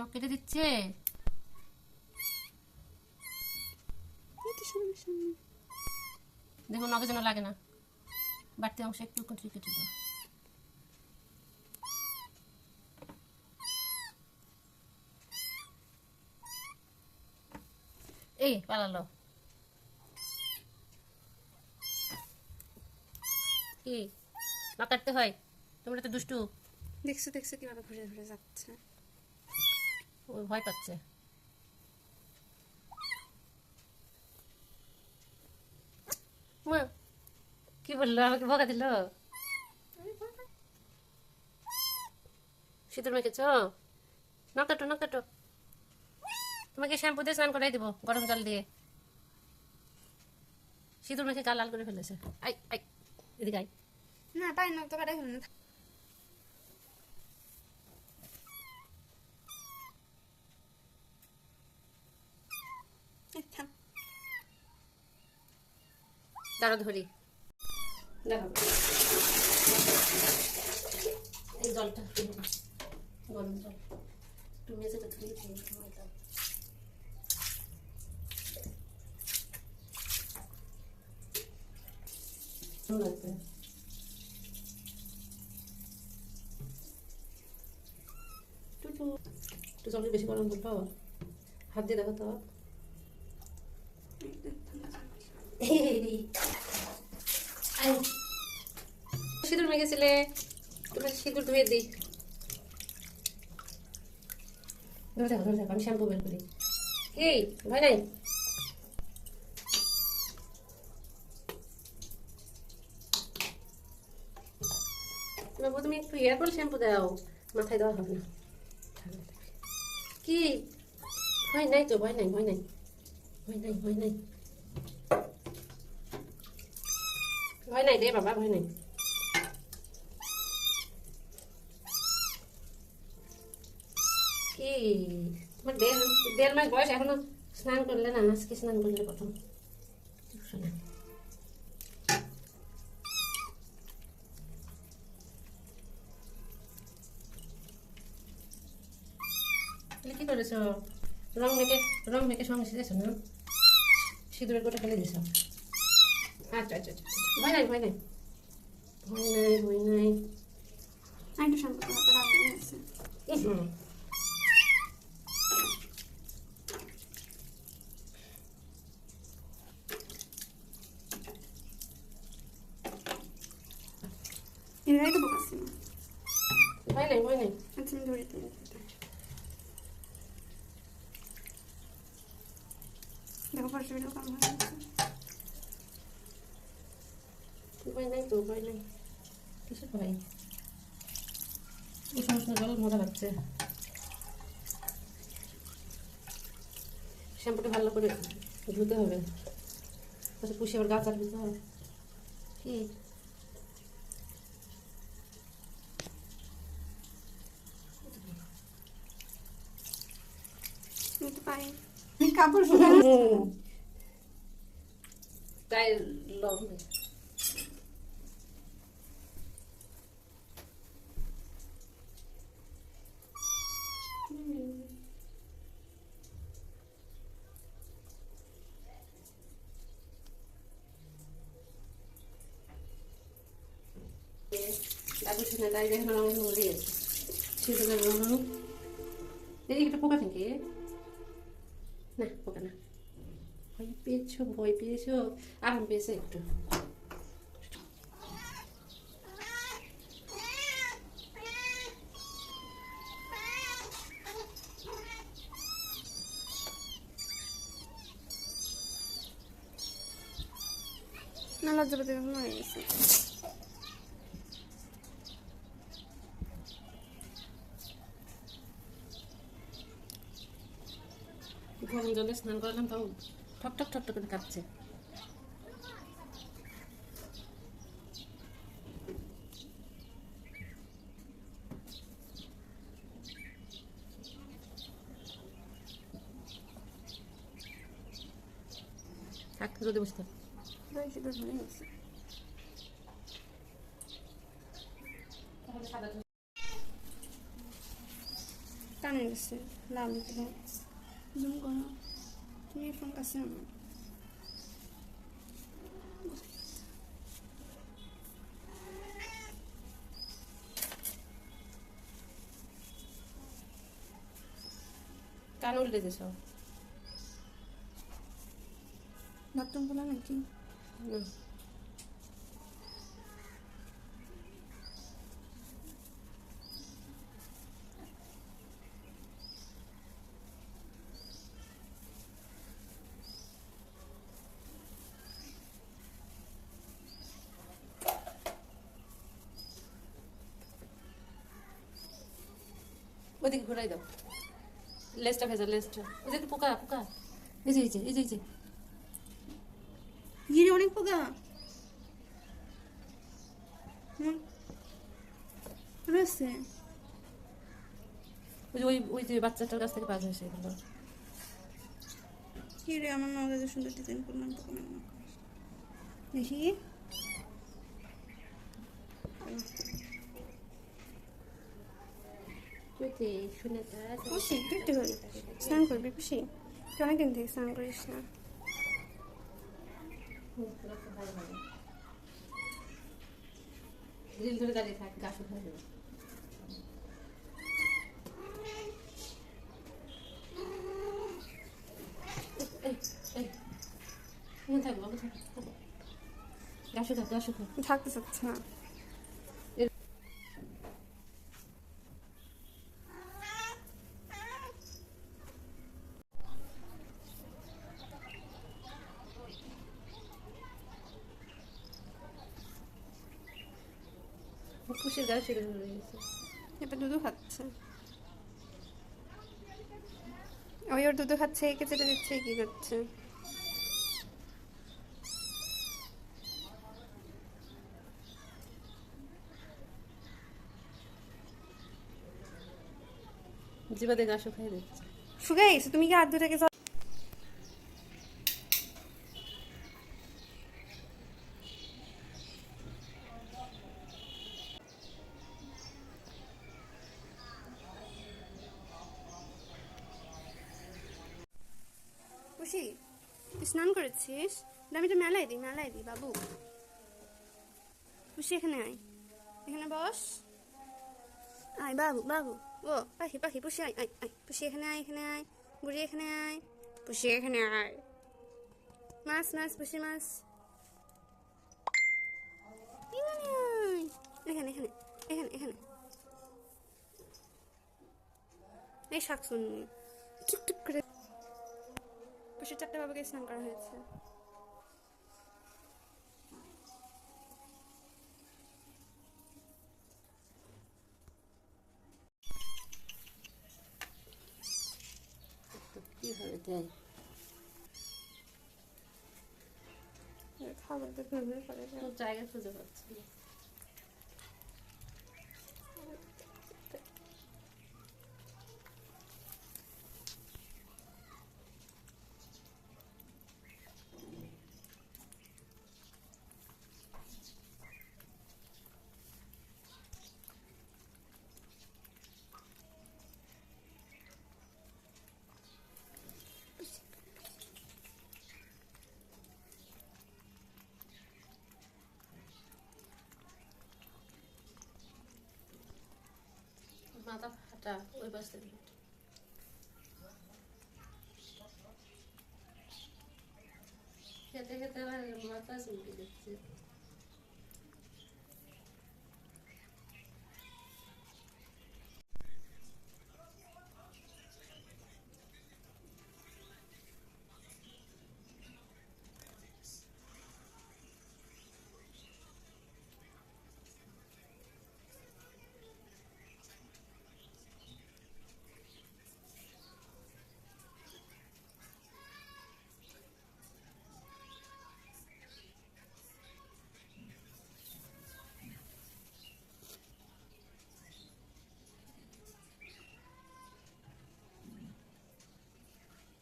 নখ কেটে দিচ্ছে? দেখুন, নখে যেন লাগে না। বাড়তি অংশ একটু একটু কেটে দাও এই, পালালো। কি না কাটতে হয়। তোমরা তো দুষ্টু। দেখছ দেখছ কীভাবে ঘুরে ঘুরে যাচ্ছে। ভয় পাচ্ছে কি বলল আমাকে বকা দিল শীতল মেখেছ নখ কাটো নখ কাটো তোমাকে শ্যাম্পু দিয়ে স্নান করাই দিব, গরম জল দিয়ে। সিঁদুর মেখে গাল লাল করে ফেলেছে। আই আই এদিকে আই না, পাই না তো কাটাই না দাঁড়া ধরি। দেখো এই জলটা গরম জল। একটু মেঝেটা ধুয়ে দিই লাগবে? একটু জলটা বেশি গরম করতো হাত দিয়ে দেখো তো আয়। সিঁদুর মেখেছিলে? তোমার সিঁদুর ধুয়ে দিই। আমি শ্যাম্পু বের করি। এই, ভয় নাই? বাবু তুমি একটু ইয়ার করে শ্যাম্পু দাও। মাথায় দেওয়া হবে না। কি? ভয় নাই তো, ভয় নাই ভয় নাই। ভয় নাই ভয় নাই ভয় নাই রে বাবা ভয় নাই কি তোমার দেড় দেড় মাস বয়স এখনও স্নান করলে না আজকে স্নান করলে প্রথম শোনা কি করেছ রং মেখে রং মেখে সঙ্গে সেজেছো না সিঁদুরের গোটা ফেলে দিয়েছ আচ্ছা আচ্ছা আচ্ছা ভয় নাই ভয় নাই। ভয় নাই ভয় নাই। একটু শ্যাম্পু তো হাতে রাখা আছে হুম। এরাই তো বোকাচ্ছি না ভয় নাই ভয় নাই আচ্ছা আমি ধরে দিই দেখো পাশে ভিডিও কম হয়ে গেছে ভয় নাই তো ভয় নাই কিসের ভয় জল মজা লাগছে শ্যাম্পুটা ভালো করে ধুতে হবে তারপরে পুষে আবার গাছ আর দিতে হবে কি পারি কাপড় শুকানো গায়ে লং দাদু শুনে তাই দেখেন রঙ মরে গেছে। শীতলের রঙ এদিকে একটা পোকা থেকে না, পোকা না। ভয় পেয়েছ ভয় পেয়েছ? আরাম পেয়েছে একটু। না লজ্জাপতি এখন হয়ে গেছে গরম জলে স্নান করালাম তাও ঠক ঠক ঠক করে কাঁপছে। থাক কানে গেছে লাল জুম করো। তুমি ফোন কাছে কান উল্টে দিছ বাথরুম বলা নাকি? না ওদিকে ঘুরাই দাও। লেজটা ভেজা লেজটা। ওই যে পোকা পোকা। এই যে এই যে এই যে এই যে। গিরে অনেক পোকা। রয়েছে ওই যে ওই ওই যে বাচ্চাটার কাছ থেকে পাওয়া হয়েছে এগুলো কি রে আমার নগদে সুন্দর ডিজাইন করলাম পোকা দেখি ওই যে শুনে খুশি তুই একটু স্নান করবি খুশি? তুই অনেকদিন থেকে স্নান করিস না। রিল ধরে দাঁড়িয়ে থাক গা শুধু হয়ে যাবে এই, এই, এখানে থাক, বাবু থাক, থাক। গা শুকাও, গা শুকাও। থাকতে চাচ্ছে না পুষের হয়ে গেছে। এবার দুধু খাচ্ছে। ওই ওর দুধু খাচ্ছে একে চেটে দিচ্ছে কি করছে? জিবাতে গা শুকাই দিচ্ছে। শুকাই গেছে তুমি কি হাত ধরে গেছো খুশি তুই স্নান করেছিস? তো মেলাই দিই মেলাই দিই, বাবু। খুশি এখানে আয়। এখানে বস। আয়, বাবু বাবু। ও, পাখি পাখি পুষি আয় আয় আয়। পুষি এখানে আয় এখানে আয়। বুড়ি এখানে আয়। পুষি এখানে আয়। মাছ মাছ পুষি মাছ। এখানে এখানে এখানে এখানে। এই শাক শুননি টুকটুক করে। পুষি চারটে বাবাকে স্নান করা হয়েছে। কীভাবে দেয় খাবার তোর জায়গা খুঁজে পাচ্ছি। মাথা ফাটা ওই পাশ থেকে খেতে খেতে আমার মাথা চুলকে দিচ্ছে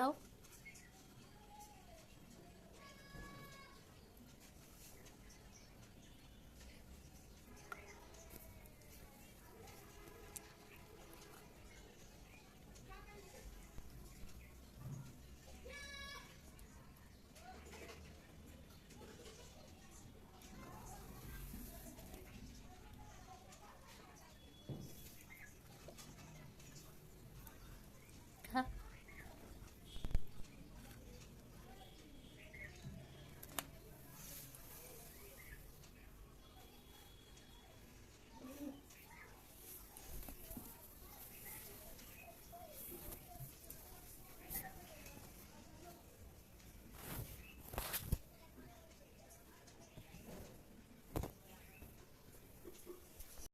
myself.